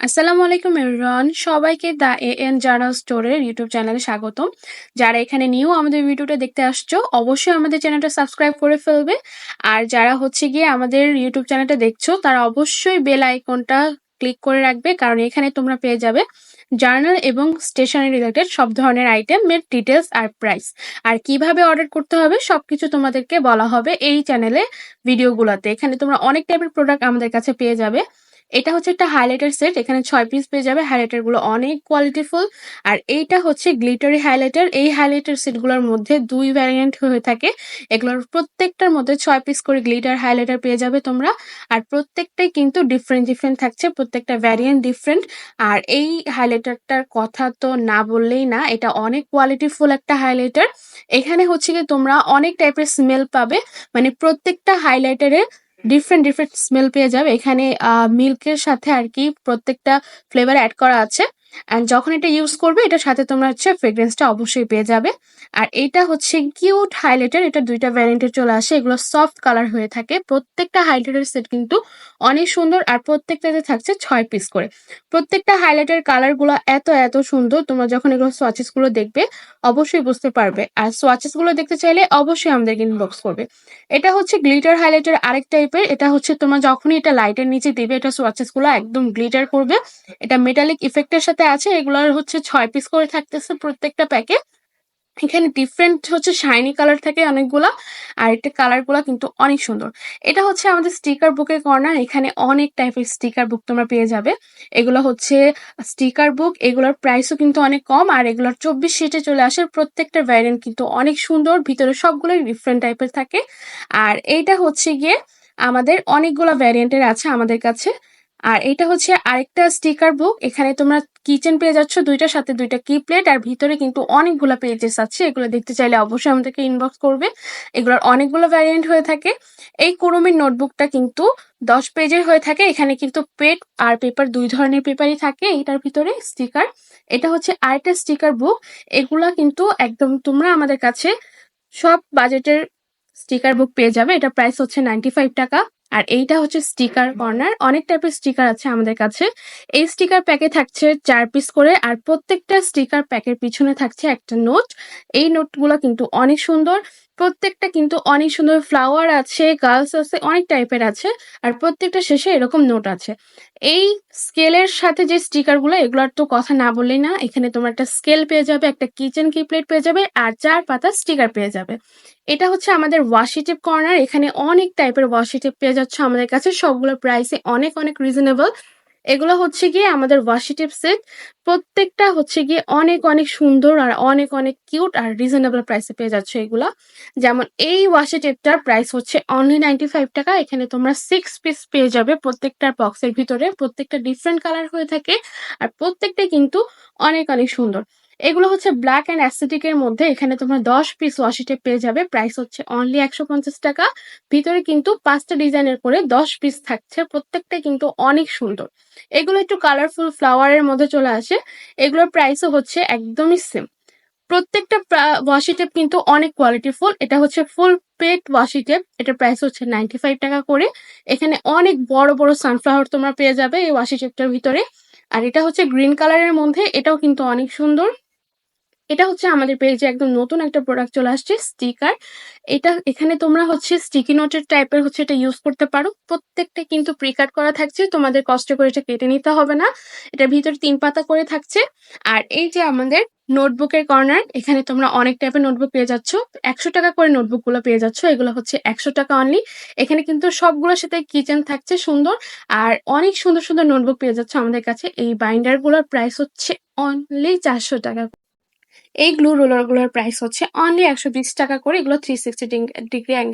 আসসালামু আলাইকুম এভরিওয়ান সবাইকে দ্য এ এন জার্নাল স্টোরের ইউটিউব চ্যানেলে স্বাগতম। যারা এখানে নিউ আমাদের ভিডিওটা দেখতে আসছো, অবশ্যই আমাদের চ্যানেলটা সাবস্ক্রাইব করে ফেলবে। আর যারা হচ্ছে গিয়ে আমাদের ইউটিউব চ্যানেলটা দেখছ, তারা অবশ্যই বেল আইকনটা ক্লিক করে রাখবে, কারণ এখানে তোমরা পেয়ে যাবে জার্নাল এবং স্টেশনারি রিলেটেড সব ধরনের আইটেমের ডিটেলস আর প্রাইস আর কীভাবে অর্ডার করতে হবে, সবকিছু তোমাদেরকে বলা হবে এই চ্যানেলে ভিডিওগুলোতে। এখানে তোমরা অনেক টাইপের প্রোডাক্ট আমাদের কাছে পেয়ে যাবে। এটা হচ্ছে একটা হাইলাইটার সেট এখানে ছয় পিস পেয়ে যাবে হাইলাইটারগুলো অনেক কোয়ালিটিফুল আর এইটা হচ্ছে গ্লিটারি হাইলাইটার এই হাইলাইটার সেটগুলোর মধ্যে দুই ভ্যারিয়েন্ট হয়ে থাকে। এগুলোর প্রত্যেকটার মধ্যে ছয় পিস করে গ্লিটার হাইলাইটার পেয়ে যাবে তোমরা। আর প্রত্যেকটাই কিন্তু ডিফারেন্ট ডিফারেন্ট থাকছে, প্রত্যেকটা ভ্যারিয়েন্ট ডিফারেন্ট আর এই হাইলাইটারটার কথা তো না বললেই না, এটা অনেক কোয়ালিটিফুল একটা হাইলাইটার এখানে হচ্ছে কি তোমরা অনেক টাইপের স্মেল পাবে মানে প্রত্যেকটা হাইলাইটারের ডিফারেন্ট ডিফারেন্ট স্মেল পেয়ে যাবে। এখানে মিল্কের সাথে আর কি প্রত্যেকটা ফ্লেভার অ্যাড করা আছে। অ্যান্ড যখন এটা ইউজ করবে, এটার সাথে তোমরা হচ্ছে ফ্রেগ্রেন্সটা অবশ্যই পেয়ে যাবে। আর এটা হচ্ছে কিউট হাইলাইটার এটা দুইটা ভ্যারিয়েন্টের চলে আসে, এগুলো সফট কালার হয়ে থাকে। প্রত্যেকটা হাইলাইটার সেট কিন্তু অনেক সুন্দর আর প্রত্যেকটাতে থাকছে ছয় পিস করে। প্রত্যেকটা হাইলাইটার কালারগুলো এত এত সুন্দর, তোমরা যখন এগুলো সোয়াচেসগুলো দেখবে, অবশ্যই বুঝতে পারবে। আর সোয়াচেসগুলো দেখতে চাইলে অবশ্যই আমাদেরকে ইনবক্স করবে। এটা হচ্ছে গ্লিটার হাইলাইটার আরেক টাইপের এটা হচ্ছে তোমরা যখনই এটা লাইটের নিচে দিবে, এটা সোয়াচেসগুলো একদম গ্লিটার করবে। এটা মেটালিক ইফেক্টের সাথে আছে, এগুলোর হচ্ছে ছয় পিস করে থাকতেছে প্রত্যেকটা প্যাকে এখানে ডিফারেন্ট হচ্ছে শাইনি কালার থাকে অনেকগুলা, আর এটা কালারগুলো কিন্তু অনেক সুন্দর। এটা হচ্ছে আমাদের স্টিকার বুকের কর্নার এখানে অনেক টাইপের স্টিকার বুক তোমরা পেয়ে যাবে। এগুলো হচ্ছে স্টিকার বুক এগুলোর প্রাইসও কিন্তু অনেক কম, আর এগুলোর চব্বিশ সিটে চলে আসে প্রত্যেকটা ভ্যারিয়েন্ট কিন্তু অনেক সুন্দর, ভিতরে সবগুলোই ডিফারেন্ট টাইপের থাকে। আর এইটা হচ্ছে গিয়ে আমাদের অনেকগুলো ভ্যারিয়েন্টের আছে আমাদের কাছে। আর এটা হচ্ছে আরেকটা স্টিকার বুক এখানে তোমরা কিচেন পেয়ে যাচ্ছ দুইটার সাথে দুইটা কি প্লেট আর ভিতরে কিন্তু অনেকগুলো পেজেস আছে। এগুলো দেখতে চাইলে অবশ্যই আমাদেরকে ইনবক্স করবে। এগুলোর অনেকগুলো ভ্যারিয়েন্ট হয়ে থাকে। এই কুরুমির নোটবুকটা কিন্তু দশ পেজের হয়ে থাকে। এখানে কিন্তু পেট আর পেপার দুই ধরনের পেপারই থাকে এটার ভিতরে স্টিকার এটা হচ্ছে আরেকটা স্টিকার বুক এগুলা কিন্তু একদম তোমরা আমাদের কাছে সব বাজেটের স্টিকার বুক পেয়ে যাবে। এটা প্রাইস হচ্ছে নাইনটি ফাইভ টাকা। আর এইটা হচ্ছে স্টিকার কর্নার। অনেক টাইপের স্টিকার আছে আমাদের কাছে। এই স্টিকার প্যাকে থাকছে চার পিস করে আর প্রত্যেকটা স্টিকার প্যাকের পিছনে থাকছে একটা নোট। এই নোটগুলো কিন্তু অনেক সুন্দর। প্রত্যেকটা কিন্তু অনেক সুন্দর ফ্লাওয়ার আছে গার্লস আছে, অনেক টাইপের আছে, আর প্রত্যেকটা শেষে এরকম নোট আছে। এই স্কেলের সাথে যে স্টিকারগুলো এগুলোর তো কথা না বললেই না, এখানে তোমার একটা স্কেল পেয়ে যাবে, একটা কিচেন কি প্লেট পেয়ে যাবে, আর চার পাতা স্টিকার পেয়ে যাবে। এটা হচ্ছে আমাদের ওয়াশি টেপ কর্নার এখানে অনেক টাইপের ওয়াশি টেপ পেয়ে যাচ্ছে আমাদের কাছে, সবগুলোর প্রাইসে অনেক অনেক রিজনেবল এগুলো হচ্ছে গিয়ে আমাদের ওয়াশি টেপ সেট প্রত্যেকটা হচ্ছে গিয়ে অনেক অনেক সুন্দর আর অনেক অনেক কিউট আর রিজনেবল প্রাইসে পেয়ে যাচ্ছে এগুলো। যেমন এই ওয়াশি টেপটার প্রাইস হচ্ছে অনলি নাইনটি ফাইভ টাকা। এখানে তোমরা সিক্স পিস পেয়ে যাবে প্রত্যেকটার বক্সের ভিতরে। প্রত্যেকটা ডিফারেন্ট কালার হয়ে থাকে আর প্রত্যেকটা কিন্তু অনেক অনেক সুন্দর। এগুলো হচ্ছে ব্ল্যাক অ্যান্ড অ্যাসিটিকের মধ্যে। এখানে তোমরা দশ পিস ওয়াশি টেপ পেয়ে যাবে। প্রাইস হচ্ছে অনলি একশো পঞ্চাশ টাকা। ভিতরে কিন্তু পাঁচটা ডিজাইনের করে দশ পিস থাকছে। প্রত্যেকটা কিন্তু অনেক সুন্দর। এগুলো একটু কালারফুল ফ্লাওয়ারের মধ্যে চলে আসে। এগুলোর প্রাইসও হচ্ছে একদমই সেম প্রত্যেকটা ওয়াশি টেপ কিন্তু অনেক কোয়ালিটিফুল এটা হচ্ছে ফুল পেট ওয়াশি টেপ এটার প্রাইস হচ্ছে নাইনটি ফাইভ টাকা করে। এখানে অনেক বড় বড় সানফ্লাওয়ার তোমরা পেয়ে যাবে এই ওয়াশি টেপটার ভিতরে। আর এটা হচ্ছে গ্রিন কালারের মধ্যে। এটাও কিন্তু অনেক সুন্দর। এটা হচ্ছে আমাদের পেজে একদম নতুন একটা প্রোডাক্ট চলে আসছে স্টিকার এটা এখানে তোমরা হচ্ছে স্টিকি নোটের টাইপের হচ্ছে এটা ইউজ করতে পারো। প্রত্যেকটা কিন্তু প্রিকাট করা থাকছে, তোমাদের কষ্ট করে এটা কেটে নিতে হবে না। এটার ভিতরে তিন পাতা করে থাকছে। আর এই যে আমাদের নোটবুকের কর্নার এখানে তোমরা অনেক টাইপের নোটবুক পেয়ে যাচ্ছ। একশো টাকা করে নোটবুকগুলো পেয়ে যাচ্ছ, এগুলো হচ্ছে একশো টাকা অনলি এখানে কিন্তু সবগুলোর সাথে কিচেন থাকছে সুন্দর। আর অনেক সুন্দর সুন্দর নোটবুক পেয়ে যাচ্ছ আমাদের কাছে। এই বাইন্ডারগুলোর প্রাইস হচ্ছে অনলি চারশো টাকা এই গ্লু রোলারগুলোর প্রাইস হচ্ছে অনলি একশো বিশ টাকা করে। এগুলো থ্রি সিক্সটি ডিগ্রি অ্যাঙ্গেল